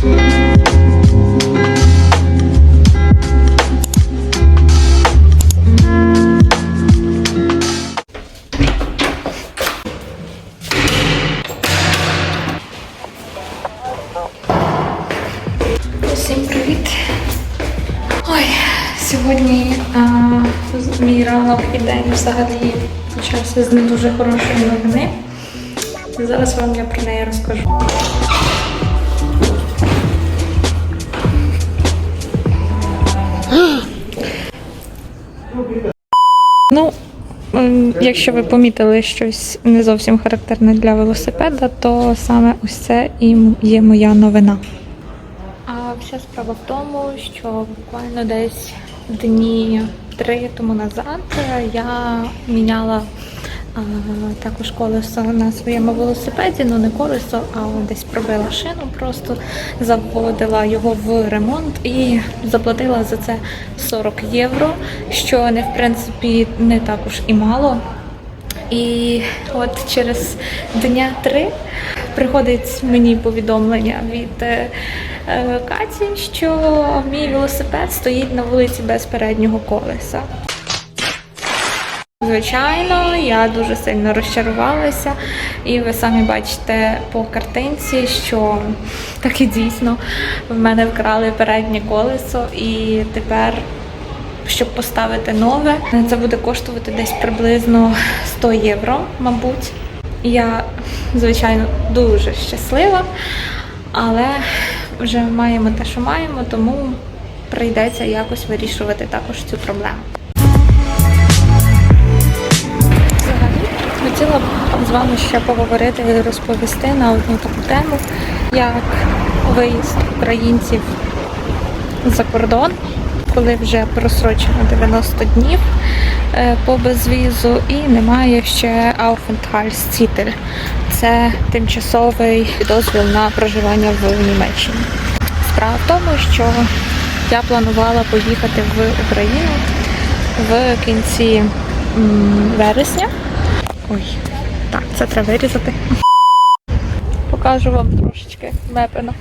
Всім привіт! Ой, сьогодні а, мій ранок і день взагалі почався з не дуже хорошої новини. Зараз вам я про неї розкажу. Ну, якщо ви помітили щось не зовсім характерне для велосипеда, то саме ось це і є моя новина. А вся справа в тому, що буквально десь дні три тому назад я міняла також колесо на своєму велосипеді, ну не колесо, а десь пробила шину, просто заводила його в ремонт і заплатила за це 40 євро, що не в принципі не також і мало. І от через дня три приходить мені повідомлення від е, е, Каті, що мій велосипед стоїть на вулиці без переднього колеса. Звичайно, я дуже сильно розчарувалася, і ви самі бачите по картинці, що так і дійсно в мене вкрали переднє колесо, і тепер щоб поставити нове, це буде коштувати десь приблизно 100 євро, мабуть. Я, звичайно, дуже щаслива, але вже маємо те, що маємо, тому прийдеться якось вирішувати також цю проблему. Хотіла б з вами ще поговорити і розповісти на одну таку тему, як виїзд українців за кордон, коли вже просрочено 90 днів е, по безвізу і немає ще Aufenthaltstitel. Це тимчасовий дозвіл на проживання в Німеччині. Справа в тому, що я планувала поїхати в Україну в кінці вересня. Ой, так, це треба вирізати. Покажу вам трошечки мепина.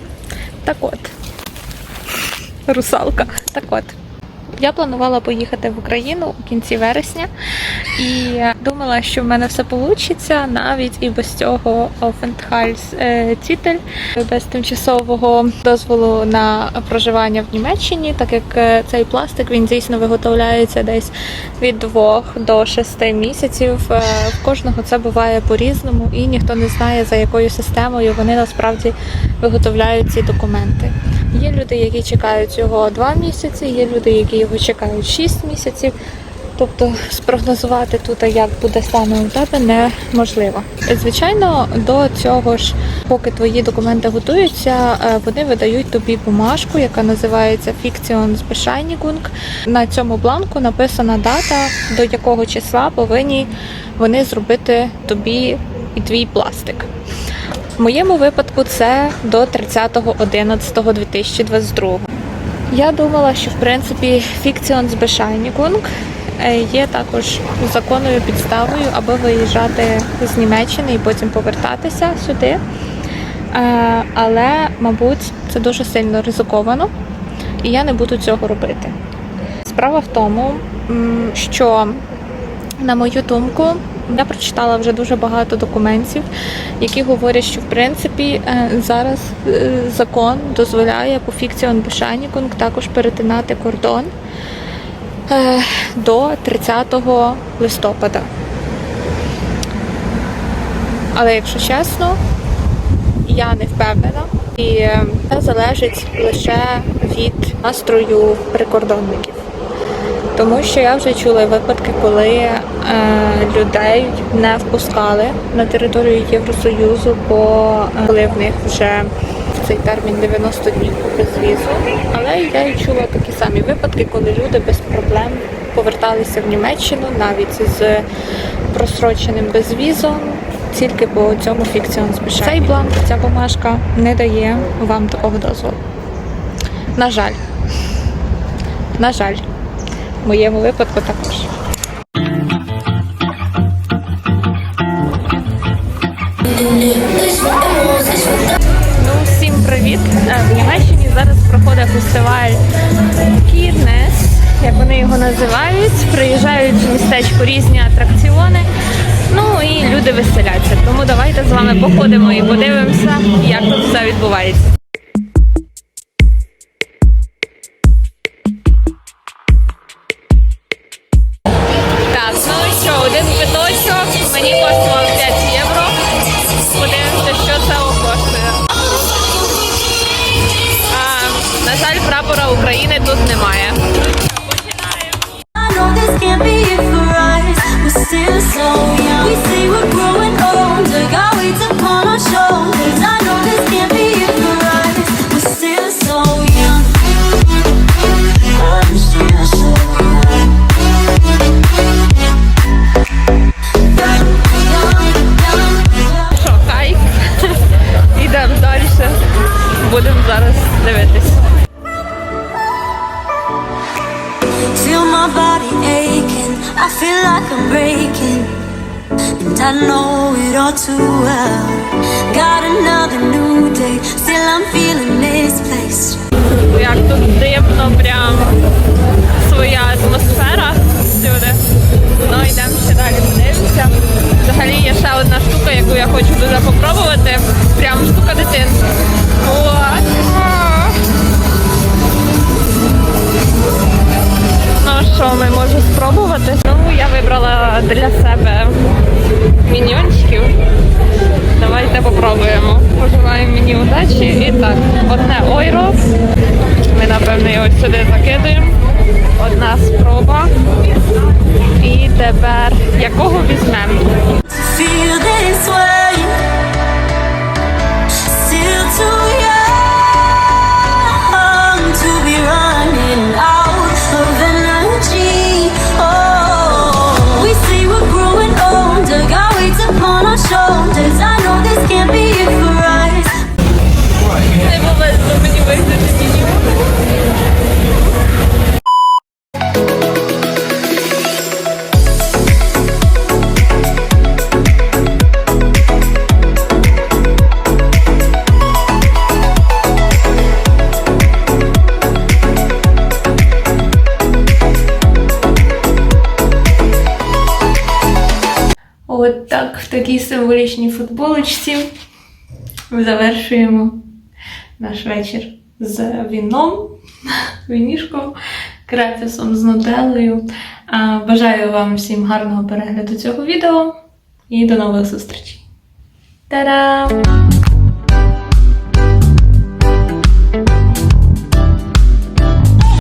Так от, русалка. Так от. Я планувала поїхати в Україну у кінці вересня і думала, що в мене все вийде навіть і без цього Aufenthaltstitel, без тимчасового дозволу на проживання в Німеччині, так як е, цей пластик він дійсно виготовляється десь від 2 до 6 місяців. Е, В кожного це буває по-різному, і ніхто не знає за якою системою вони насправді виготовляють ці документи. Є люди, які чекають його 2 місяці, є люди, які його чекають 6 місяців. Тобто спрогнозувати тут, як буде саме у тебе, неможливо. Звичайно, до цього ж, поки твої документи готуються, е, вони видають тобі бумажку, яка називається Fiktionsbescheinigung. На цьому бланку написана дата, до якого числа повинні вони зробити тобі і твій пластик. В моєму випадку це до 30.11.2022. Я думала, що в принципі Fiktionsbescheinigung е, є також законною підставою, аби виїжджати з Німеччини і потім повертатися сюди. Е, Але, мабуть, це дуже сильно ризиковано, і я не буду цього робити. Справа в тому, що, на мою думку, я прочитала вже дуже багато документів, які говорять, що в принципі е, зараз е, закон дозволяє по фікціон Бешанікунг також перетинати кордон е, до 30 листопада. Але якщо чесно, я не впевнена, і це залежить лише від настрою прикордонників. Тому що я вже чула випадки, коли е, людей не впускали на територію Євросоюзу, бо е, коли в них вже цей термін 90 днів по безвізу. Але я і чула такі самі випадки, коли люди без проблем поверталися в Німеччину навіть з просроченим безвізом, тільки по цьому фікціон спішає. Цей бланк, ця бумажка не дає вам такого дозволу. На жаль. На жаль моєму випадку також. Ну, всім привіт! Е, в Німеччині зараз проходить фестиваль Кірнес, як вони його називають. Приїжджають в містечко різні атракціони. Ну і люди веселяться. Тому давайте з вами походимо і подивимося, як тут все відбувається. Мені коштував 5 євро. Подивимося, що це коштує. На жаль, прапора України тут немає. I feel like I'm breaking, and I know it all too well. Got another new day, still I'm feeling misplaced. We are today для себе міньйончиків. Давайте попробуємо. Пожелаємо мені удачі. І так, одне ойро. Ми, напевно, його сюди закидуємо. Одна спроба. І тепер якого візьмемо? Так, в такій символічній футболочці завершуємо наш вечір з віном, вінішком, крепісом з нутеллою. Бажаю вам всім гарного перегляду цього відео і до нових зустрічей. Та-дам!